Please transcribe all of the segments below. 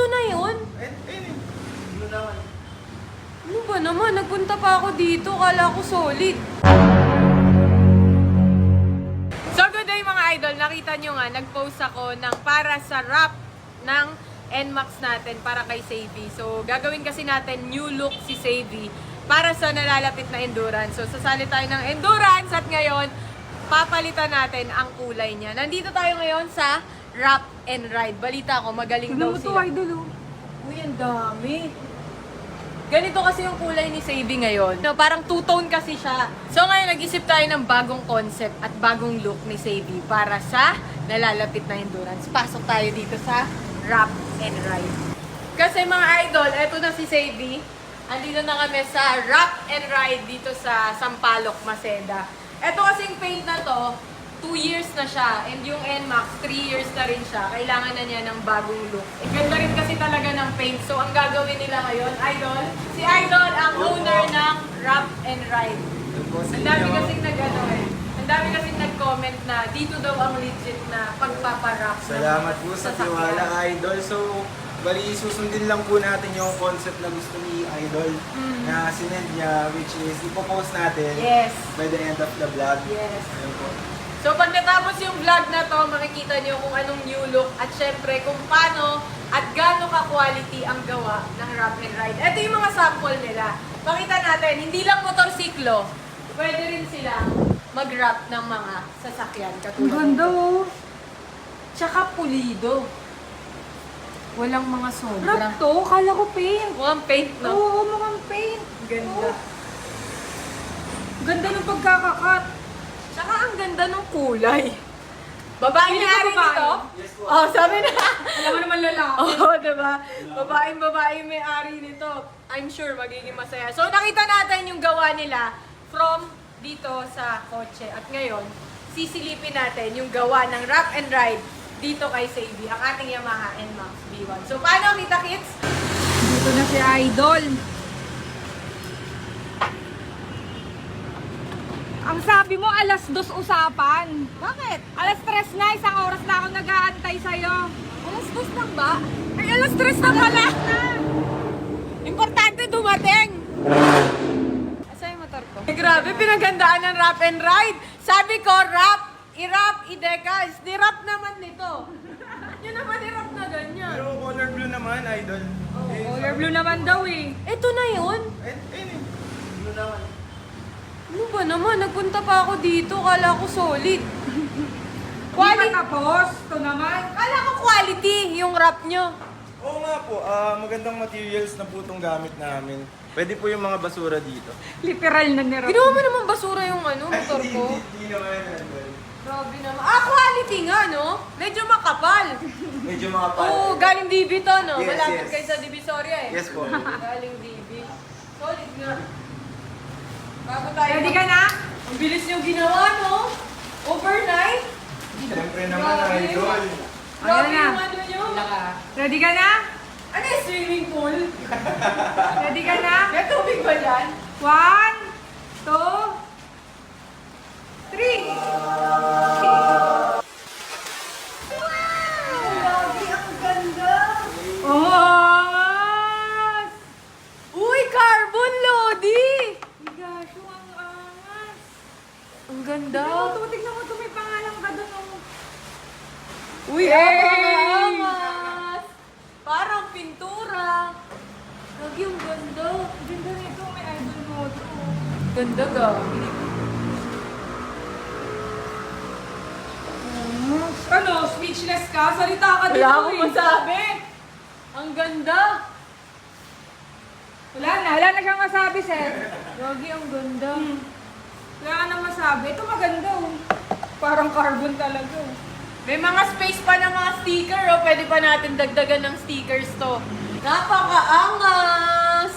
Ito na yun. Eh, eh, ano naman? Ano ba naman? Nagpunta pa ako dito. Kala ko solid. So good day mga idol. Nakita nyo nga, nag-post ako ng para sa wrap ng NMAX natin para kay Savvy. So gagawin kasi natin new look si Savvy para sa nalalapit na endurance. So sasali tayo ng endurance at ngayon papalitan natin ang kulay niya. Nandito tayo ngayon sa Wrap and Ride. Balita ko, magaling daw sila. idol, Uy, ang dami. Ganito kasi yung kulay ni Savvy ngayon. No, parang two-tone kasi siya. So ngayon, nag-isip tayo ng bagong concept at bagong look ni Savvy para sa nalalapit na endurance. Pasok tayo dito sa Wrap and Ride. Kasi mga idol, eto na si Savvy. Andito na kami sa Wrap and Ride dito sa Sampaloc, Maceda. Eto kasing paint na to, 2 years na siya. And yung NMAX, 3 years na rin siya. Kailangan na niya ng bagong look. Ang ganda rin kasi talaga ng paint. So, ang gagawin nila ngayon, Idol, si Idol ang owner ng Wrap and Ride. Ang dami kasing nag ano eh. Ang dami kasing nag-comment na dito daw ang legit na pagpaparap. Salamat po sa tiwala, Idol. So, bali, susundin lang po natin yung concept na gusto ni Idol Mm. na sinend niya, which is ipopost natin Yes. by the end of the vlog. Yes. Ayun po. So pag natapos yung vlog na to, makikita nyo kung anong new look at syempre kung paano at gaano ka-quality ang gawa ng Wrap and Ride. Ito yung mga sample nila. Pakita natin, hindi lang motorsiklo, pwede rin silang mag-wrap ng mga sasakyan. Ang Katulad ganda oh. Tsaka pulido. Walang mga sobra. Wrap to, kala ko paint. Mukhang paint, no? Oo, mukhang paint. Ganda. Ganda ng pagkakakat. Ang ganda ng kulay. Babae Ari babae? nito? Yes po. Oh, sabi na. Alam mo naman lalaki. Oo, oh, diba? Babaeng babae may ari nito. I'm sure magiging masaya. So, nakita natin yung gawa nila from dito sa kotse. At ngayon, sisilipin natin yung gawa ng Wrap and Ride dito kay Savvy, ang ating Yamaha NMAX B1. So, paano kita, kids? Dito na si Idol. Ang sabi mo, alas dos usapan. Bakit? Alas tres na, isang oras na ako nag-aantay sa'yo. Alas dos lang ba? Ay, alas tres na pala! Importante dumating! Asa yung motor ko? Eh, grabe, pinagandaan ng Wrap and Ride. Sabi ko, wrap, i-wrap, i-decals. Di-wrap naman nito. Yun naman i-wrap na ganyan. Pero color blue naman, Idol. Eh, Color blue naman daw eh. Ito na yun. Eh, eh, blue naman. Ano ba naman? Nagpunta pa ako dito. Kala ko solid. Quality. Quality. tapos, ito naman. Kala ko quality yung wrap nyo. Oo nga po, ah, magandang materials na po itong gamit namin. Pwede po yung mga basura dito. Literal na nirap. Ginawa mo naman basura yung ano, motor hindi, ko. hindi, hindi naman, Idol. Grabe naman. Ah, quality nga, no? Medyo makapal. Medyo mga pala. Oo, galing DB to, no? Yes, Malapit yes. kayo sa Divisoria eh. Yes po. Galing DB. Solid nga. Bago tayo. Ready ka na? Ang bilis nyo ginawa, no? Overnight? Siyempre naman. Idol. Grabe Ayan na. yung ano nyo. Ready ka na? Ano yung swimming pool? Ready ka na? May tubig ba dyan? One, two, three. Grabe, ang ganda! Oh! Uy, carbon, Lodi! Gasyo, ang angas. Ang ganda. Tignan mo to, tignan mo to, may pangalan ka doon. oh. Uy, Yay! angas! Parang pintura. Lagi, ang ganda. Ganda nito, may idol mo to. Ganda, gabi. Ano, speechless ka? Salita ka dito Wala akong eh. masabi. Ang ganda. Wala na, wala na siyang masabi, sir. Lagi, ang ganda. Wala ka na masabi. Ito maganda oh. Parang carbon talaga. oh. May mga space pa ng mga sticker, oh. Pwede pa natin dagdagan ng stickers to. Napakaangas!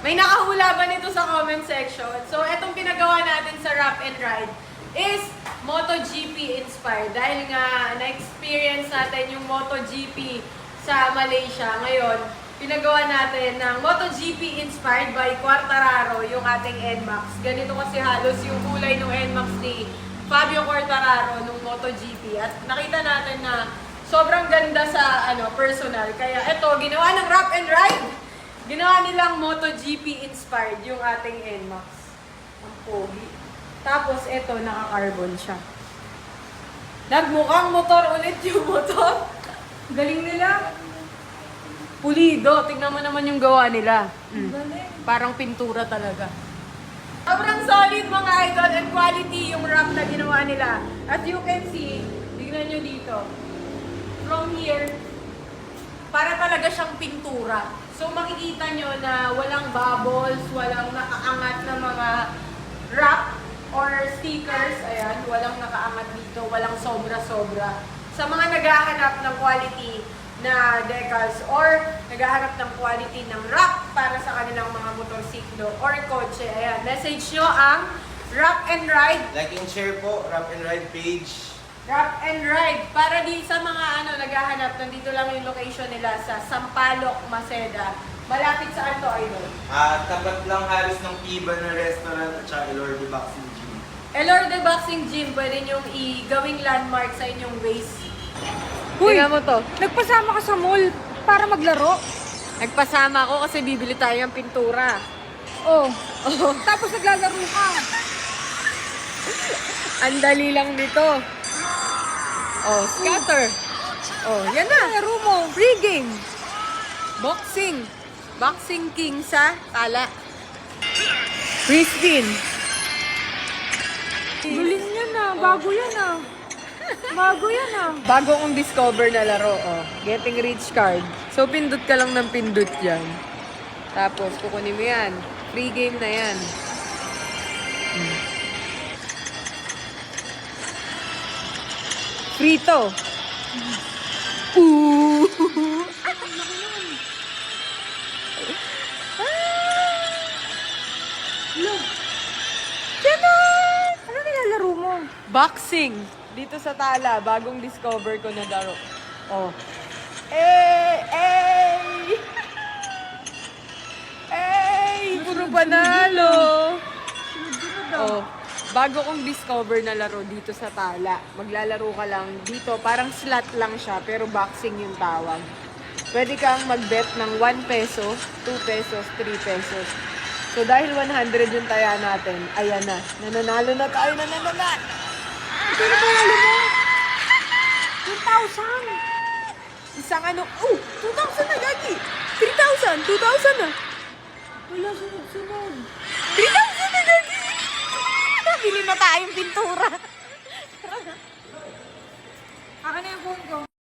May nakahula ba nito sa comment section? So, etong pinagawa natin sa Wrap and Ride is MotoGP inspired. Dahil nga, na-experience natin yung MotoGP sa Malaysia. Ngayon, pinagawa natin ng MotoGP inspired by Quartararo, yung ating NMAX. Ganito kasi halos yung kulay ng NMAX ni Fabio Quartararo nung MotoGP. At nakita natin na sobrang ganda sa ano personal. Kaya ito, ginawa ng Wrap and Ride. Ginawa nilang MotoGP inspired yung ating NMAX. Ang pogi. Tapos ito, naka-carbon siya. Nagmukhang motor ulit yung motor. Galing nila. Pulido. Tingnan mo naman yung gawa nila. Mm. Parang pintura talaga. Sobrang solid mga idol and quality yung wrap na ginawa nila. As you can see, tignan nyo dito. From here, para talaga siyang pintura. So makikita nyo na walang bubbles, walang nakaangat na mga wrap or stickers. Ayan, walang nakaangat dito, walang sobra-sobra. Sa mga naghahanap ng quality na decals or naghahanap ng quality ng wrap para sa kanilang mga motorsiklo or kotse. Ayan, message nyo ang Wrap and Ride Like and share po, Rap and Ride page. Wrap and Ride. Para di sa mga ano naghahanap, nandito lang yung location nila sa Sampaloc, Maceda. Malapit sa Alto Idol. At tapat lang halos ng Iba na restaurant at saka Ilordi Boxing Gym. Elorde Boxing Gym, pwede nyong i-gawing landmark sa inyong waist. Uy! Tingnan mo to. Nagpasama ka sa mall para maglaro. Nagpasama ako kasi bibili tayo ng pintura. Oh. Tapos naglalaro ka. Ang dali lang nito. Oh, scatter. Oh, yan na. Laro mo. Free game. Boxing. Boxing king sa tala. Free spin. Galing yan ah. Bago yan ah. Bago yan ah. Bago kong discover na laro, oh. Getting rich card. So, pindot ka lang ng pindot yan. Tapos, kukunin mo yan. Free game na yan. Free to. Ooh! Ganon! Ano nilalaro mo? Boxing. Dito sa tala, bagong discover ko na laro. Oh. Bago kong discover na laro dito sa tala. Maglalaro ka lang dito. Parang slot lang siya, pero boxing yung tawag. Pwede kang mag-bet ng 1 peso, 2 pesos, 3 pesos. So dahil 100 yung taya natin, ayan na. Nananalo na tayo na naman. Ito na panalo mo. 2,000. Isang ano, oh, 2,000 na gagi. 3,000, 2,000 na. Wala sunod-sunod. 3,000 na gagi. Bili na tayong pintura. Akin na yung phone ko.